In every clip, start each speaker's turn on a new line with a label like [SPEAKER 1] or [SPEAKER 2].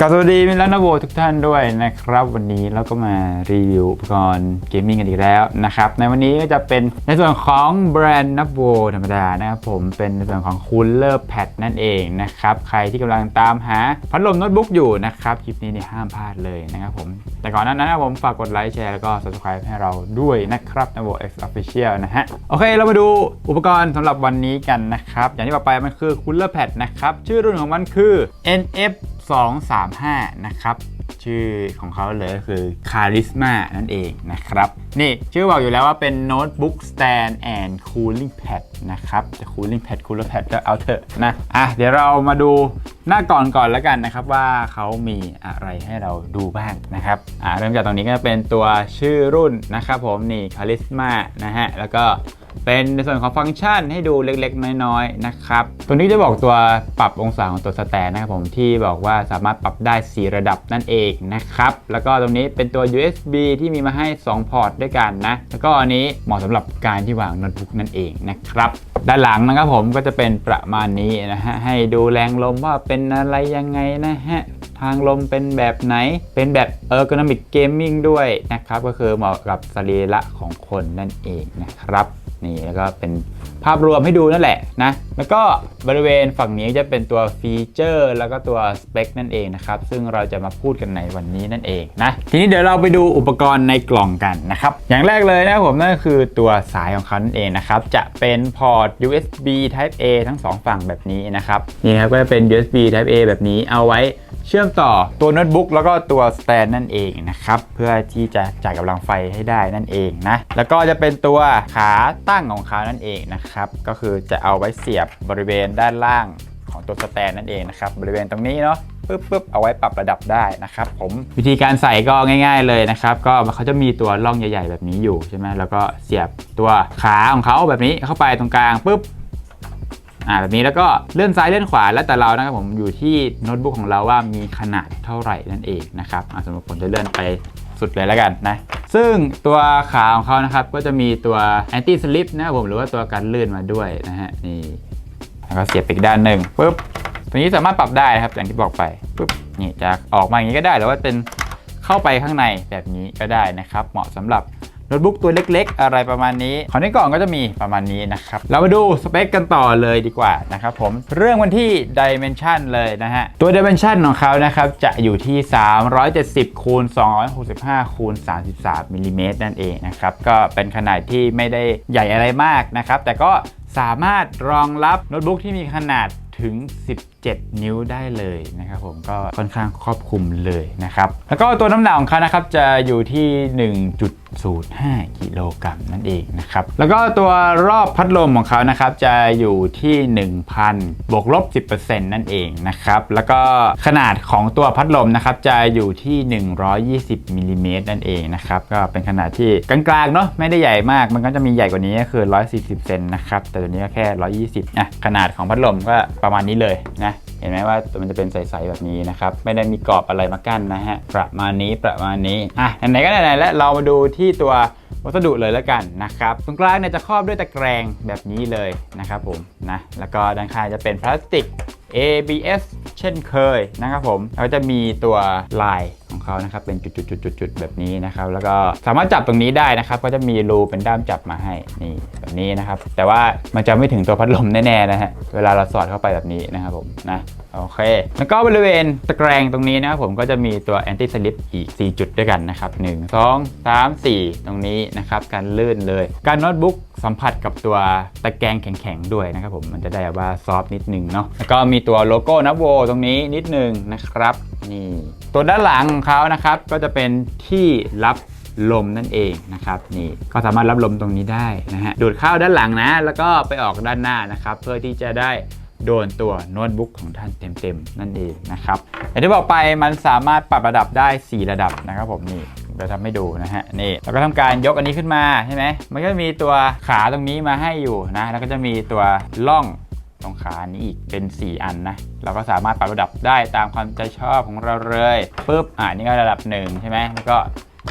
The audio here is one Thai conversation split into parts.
[SPEAKER 1] กับสวัสดีมิลานโวทุกท่านด้วยนะครับ วันนี้เราก็มารีวิวอุปกรณ์เกมมิ่งกันอีกแล้วนะครับ ในวันนี้ก็จะเป็นในส่วนของแบรนด์นับโวธรรมดานะครับผมเป็นในส่วนของคูลเลอร์แพดนั่นเองนะครับ ใครที่กำลังตามหาพัดลมโน้ตบุ๊กอยู่นะครับ คลิปนี้เนี่ยห้ามพลาดเลยนะครับผม แต่ก่อนหนั้นนะครับผมฝากกดไลค์แชร์แล้วก็ subscribe ให้เราด้วยนะครับนับโว X Official นะฮะโอเค เรามาดูอุปกรณ์สำหรับวันนี้กันนะครับอย่างที่บอกไปมันคือคูลเลอร์แพดนะครับชื่อรุ่นของมันคือ NF 235 นะครับ ชื่อของเขาเลยคือ Charisma นั่นเองนะครับ นี่ชื่อบอกอยู่แล้วว่าเป็น Notebook Stand and Cooling Pad นะครับจะ Cooling Pad Cooler Pad ก็เอาเถอะนะอะเดี๋ยวเรามาดูหน้าก่อนก่อนแล้วกันนะครับว่าเขามีอะไรให้เราดูบ้างนะครับอ่าเริ่มจากตรงนี้ก็จะเป็นตัวชื่อรุ่นนะครับผมนี่ Charisma นะฮะแล้วก็ เป็นในส่วนของฟังก์ชันให้ดูเล็กๆ น้อยๆนะครับ ตัวนี้จะบอกตัวปรับองศาของตัวสแตนนะครับผมที่บอกว่าสามารถปรับได้ 4 ระดับนั่นเองนะครับ แล้วก็ตรงนี้เป็นตัว USB ที่มีมาให้ 2 พอร์ตด้วยกันนะ แล้วก็อันนี้เหมาะสำหรับการที่วางโน้ตบุ๊กนั่นเองนะครับ ด้านหลังนะครับผมก็จะเป็นประมาณนี้นะฮะ ให้ดูแรงลมว่าเป็นอะไรยังไงนะฮะทางลมเป็นแบบไหน เป็นแบบ ergonomic gaming ด้วยนะครับ ก็คือเหมาะกับสรีระของคนนั่นเองนะครับ นี่แล้วก็เป็นภาพรวมให้ดูนั่นแหละนะแล้วก็บริเวณฝั่งนี้จะเป็นตัวฟีเจอร์ แล้วก็ตัวสเปคนั่นเองนะครับ ซึ่งเราจะมาพูดกันในวันนี้นั่นเองนะ ทีนี้เดี๋ยวเราไปดูอุปกรณ์ในกล่องกันนะครับ อย่างแรกเลยนะผมนั่นก็คือตัวสายของเขานั่นเองนะครับ จะเป็นพอร์ต USB Type A ทั้งสองฝั่งแบบนี้นะครับ นี่ครับก็จะเป็น USB Type A แบบนี้เอาไว้เชื่อมต่อตัวโน้ตบุ๊กแล้วก็ตัวสแตนนั่นเองนะครับ เพื่อที่จะจ่ายกำลังไฟให้ได้นั่นเองนะแล้วก็จะเป็นตัวขาตั้งของเขานั่นเองนะครับก็คือจะเอาไว้เสียบบริเวณด้านล่างของตัวสแตนนั่นเองนะครับบริเวณตรงนี้เนาะปึ๊บปึ๊บเอาไว้ปรับระดับได้นะครับผมวิธีการใส่ก็ง่าย ๆเลยนะครับ ก็เขาจะมีตัวร่องใหญ่ ๆ แบบนี้อยู่ใช่ไหมแล้วก็เสียบตัวขาของเขาแบบนี้เข้าไปตรงกลางปึ๊บอ่าแบบนี้แล้วก็เลื่อนซ้ายเลื่อนขวาแล้วแต่เรานะครับผมอยู่ที่โน้ตบุ๊กของเราว่ามีขนาดเท่าไหร่นั่นเองนะครับสมมติผมจะเลื่อนไปสุดเลยแล้วกันนะซึ่งตัวขาของเขานะครับก็จะมีตัว anti slip นะครับผมหรือว่าตัวกันลื่นมาด้วยนะฮะนี่ แล้วก็เสียบอีกด้านหนึ่งปุ๊บตัวนี้สามารถปรับได้นะครับอย่างที่บอกไปปุ๊บนี่จะออกมาอย่างนี้ก็ได้หรือว่าเป็นเข้าไปข้างในแบบนี้ก็ได้นะครับ เหมาะสำหรับโน้ตบุ๊กตัวเล็ก ๆ อะไรประมาณนี้ของในกล่องก็จะมีประมาณนี้นะครับ เรามาดูสเปคกันต่อเลยดีกว่านะครับผมเรื่องวันที่ Dimension เลยนะฮะ ตัว Dimension ของเขานะครับ จะอยู่ที่ 370คูณ265คูณ33มิลลิเมตรนั่นเองนะครับ ก็เป็นขนาดที่ไม่ได้ใหญ่อะไรมากนะครับ แต่ก็ สามารถรองรับโน้ตบุ๊กที่มีขนาดถึง 7 นิ้วได้เลยนะครับผมก็ค่อนข้างครอบคลุมเลยนะครับ แล้วก็ตัวน้ำหนักของเขานะครับจะอยู่ที่ 1.05 กิโลกรัมนั่นเองนะครับแล้วก็ตัวรอบพัดลมของเขานะครับจะอยู่ที่ 1,000 บวกลบ 10%นั่นเองนะครับแล้วก็ขนาดของตัวพัดลมนะครับจะอยู่ที่ 120มิลลิเมตรนั่นเองนะครับก็เป็นขนาดที่กลางๆเนาะไม่ได้ใหญ่มาก มันก็จะมีใหญ่กว่านี้ก็คือ 140 เซนนะครับแต่ตัวนี้ก็แค่ 120นะขนาดของพัดลมก็ประมาณนี้เลยนะเห็นไหมว่ามันจะเป็นใสๆแบบนี้นะครับ ไม่ได้มีกรอบอะไรมากั้นนะฮะ ประมาณนี้ประมาณนี้ อะไหนๆก็ไหนๆแล้วเรามาดูที่ตัววัสดุเลยแล้วกันนะครับตรงกลางเนี่ยจะครอบด้วยตะแกรงแบบนี้เลยนะครับผมนะแล้วก็ด้านข้างจะเป็นพลาสติก ABS เช่นเคยนะครับผมแล้วจะมีตัวลาย เขานะครับเป็นจุดๆๆๆแบบนี้นะครับ แล้วก็สามารถจับตรงนี้ได้นะครับ ก็จะมีรูเป็นด้ามจับมาให้นี่แบบนี้นะครับ แต่ว่ามันจะไม่ถึงตัวพัดลมแน่ๆนะฮะเวลาเราสอดเข้าไปแบบนี้นะครับผมนะ โอเค แล้วก็บริเวณตะแกรงตรงนี้นะครับผมก็จะมีตัว anti slip อีก 4 จุดด้วยกันนะครับ 1 2 3 4 ตรงนี้นะครับ การลื่นเลย การโน้ตบุ๊กสัมผัสกับตัวตะแกรงแข็งๆด้วยนะครับผมมันจะได้แบบว่าซอฟต์นิดนึงเนาะแล้วก็มีตัวโลโก้นับโวตรงนี้นิดนึงนะครับนี่ตัวด้านหลังของเขานะครับก็จะเป็นที่รับลมนั่นเองนะครับนี่ก็สามารถรับลมตรงนี้ได้นะฮะดูดเข้าด้านหลังนะ แล้วก็ไปออกด้านหน้านะครับ เพื่อที่จะได้ โดนตัวโน้ตบุ๊กของท่านเต็มๆ นั่นเองนะครับอย่างที่บอกไปมันสามารถปรับระดับได้ 4 ระดับนะครับผมนี่เราทำให้ดูนะฮะนี่เราก็ทำการยกอันนี้ขึ้นมาใช่ไหมมันก็มีตัวขาตรงนี้มาให้อยู่นะแล้วก็จะมีตัวล่องตรงขานี้อีกเป็น 4 อันนะเราก็สามารถปรับระดับได้ตามความใจชอบของเราเลยปุ๊บอ่านี่ก็ระดับ1ใช่ไหมแล้วก็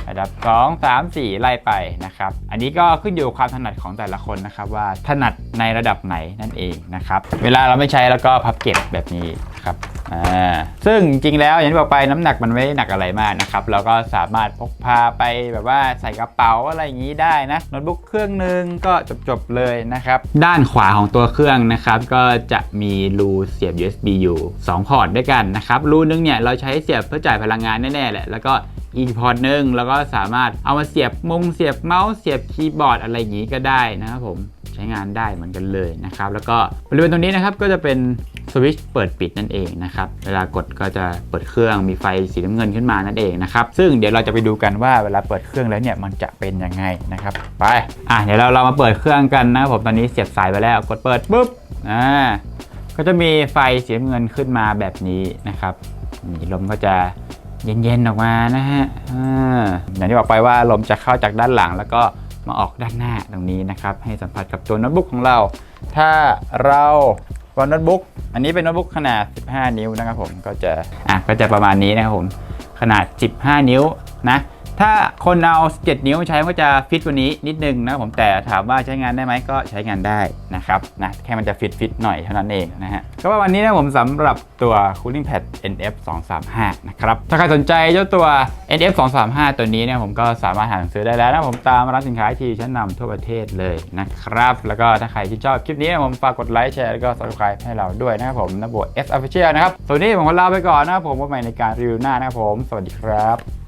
[SPEAKER 1] ระดับ 2 3 4 ไล่ไปนะครับ อันนี้ก็ขึ้นอยู่กับความถนัดของแต่ละคนนะครับ ว่าถนัดในระดับไหนนั่นเองนะครับ เวลาเราไม่ใช้แล้วก็พับเก็บแบบนี้ครับอ่าซึ่งจริงแล้วอย่างที่บอกไปน้ำหนักมันไม่ได้หนักอะไรมากนะครับ เราก็สามารถพกพาไปแบบว่าใส่กระเป๋าอะไรอย่างนี้ได้นะโน้ตบุ๊กเครื่องหนึ่งก็จบๆเลยนะครับ ด้านขวาของตัวเครื่องนะครับ ก็จะมีรูเสียบ USB อยู่ 2 พอร์ตด้วยกันนะครับ รูนึงเนี่ยเราใช้เสียบเพื่อจ่ายพลังงานแน่ๆแหละแล้วก็ อีกพอร์ตหนึ่งแล้วก็สามารถเอามาเสียบมุงเสียบเมาส์เสียบคีย์บอร์ดอะไรอย่างนี้ก็ได้นะครับผมใช้งานได้เหมือนกันเลยนะครับ แล้วก็บริเวณตรงนี้นะครับก็จะเป็นสวิตช์เปิดปิดนั่นเองนะครับ เวลากดก็จะเปิดเครื่องมีไฟสีน้ำเงินขึ้นมานั่นเองนะครับ ซึ่งเดี๋ยวเราจะไปดูกันว่าเวลาเปิดเครื่องแล้วเนี่ยมันจะเป็นยังไงนะครับ ไป อะเดี๋ยวเราเรามาเปิดเครื่องกันนะครับผมตอนนี้เสียบสายไปแล้วกดเปิดปุ๊บ อ่า ก็จะมีไฟสีน้ำเงินขึ้นมาแบบนี้นะครับนี่ลมก็จะ เย็นๆออกมานะฮะอย่างที่บอกไปว่าลมจะเข้าจากด้านหลัง แล้วก็มาออกด้านหน้าตรงนี้นะครับ ให้สัมผัสกับตัวโน้ตบุ๊กของเรา ถ้าเราวางโน้ตบุ๊กอันนี้เป็นโน้ตบุ๊กขนาด 15 นิ้วนะครับผมก็จะอะก็จะประมาณนี้นะครับผมขนาด 15 นิ้วนะ ถ้าคนเอา 7 นิ้วใช้ก็จะฟิตกว่านี้นิดนึงนะครับผมแต่ถามว่าใช้งานได้ไหมก็ใช้งานได้นะครับนะแค่มันจะฟิตฟิตหน่อยเท่านั้นเองนะฮะก็ว่าวันนี้นะผมสำหรับตัว Cooling Pad NF 235นะครับถ้าใครสนใจเจ้าตัว NF 235ตัวนี้เนี่ยผมก็สามารถหาซื้อได้แล้วนะผมตามร้านสินค้าที่ชั้นนำทั่วประเทศเลยนะครับแล้วก็ถ้าใครที่ชอบคลิปนี้ผมฝากกดไลค์แชร์แล้วก็ subscribe ให้เราด้วยนะครับผมนะโบ S Official นะครับส่วนนี้ผมขอลาไปก่อนนะครับผมว่าใหม่ในการรีวิวหน้านะครับผม สวัสดีครับ